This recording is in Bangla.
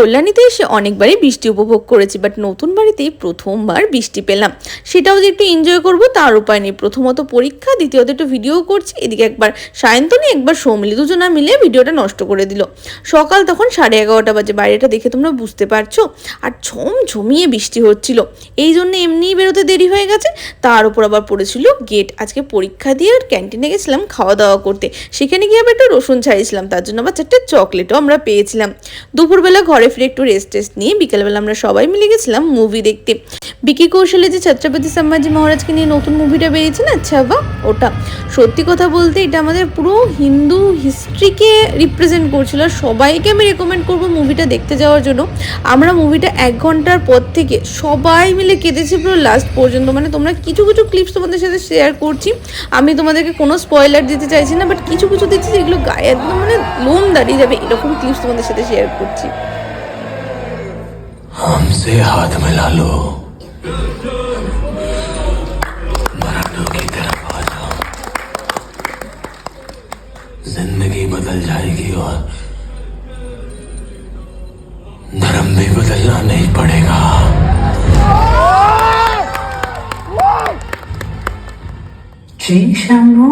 কল্যাণীতে এসে অনেকবারই বৃষ্টি উপভোগ করেছি বাট নতুন বাড়িতেই প্রথমবার বৃষ্টি পেলাম। সেটাও যে একটু এনজয় করব, তার উপায় নেই। প্রথমত পরীক্ষা, দ্বিতীয়ত একটু ভিডিও করছি, এদিকে একবার সায়ন্তনী, একবার সৌমিলি দুজনা মিলে ভিডিওটা নষ্ট করে দিল। সকাল তখন সাড়ে এগারোটা বাজে বাইরেটা দেখে তোমরা বুঝতে পারছ। আর ঝম ঝমিয়ে বৃষ্টি হচ্ছিল। এই জন্য এমনিই বেরোতে দেরি হয়ে গেছে। তার উপর আবার পড়েছিল গেট আজকে পরীক্ষা দিয়ে আর ক্যান্টিনে গেছিলাম খাওয়া দাওয়া করতে। সেখানে গিয়ে আবার একটু রসুন ছাড়িয়েছিলাম। তার জন্য আবার চারটে চকলেটও আমরা পেয়েছিলাম। দুপুরবেলা ঘরে ফিরে একটু রেস্ট টেস্ট নিয়ে বিকেলবেলা আমরা সবাই মিলে গেছিলাম মুভি দেখতে। বিকি কৌশলে যে ছত্রপতি সম্ভাজি মহারাজকে নিয়ে নতুন মুভিটা বেরিয়েছে না আচ্ছা বা ওটা। সত্যি কথা বলতে এটা আমাদের পুরো হিন্দু হিস্ট্রিকে রিপ্রেজেন্ট করছিল সবাইকে আমি রেকমেন্ড করব মুভিটা দেখতে যাওয়ার জন্য। আমরা মুভিটা এক ঘণ্টার পর থেকে সবাই মিলে কেঁদেছি পুরো লাস্ট পর্যন্ত। মানে তোমরা কিছু কিছু ক্লিপস তোমাদের সাথে শেয়ার করছি। আমি তোমাদেরকে কোনো স্পয়লার দিতে চাইছি না বাট কিছু কিছু দিচ্ছি যেগুলো গায়ে একদম মানে লোম দাঁড়িয়ে যাবে, এরকম ক্লিপস তোমাদের সাথে শেয়ার করছি। हमसे हाथ मिला लो। मराठों की तरफ़ आ जाओ। ज़िंदगी बदल जाएगी और धर्म भी बदलना नहीं पड़ेगा। जय शंभू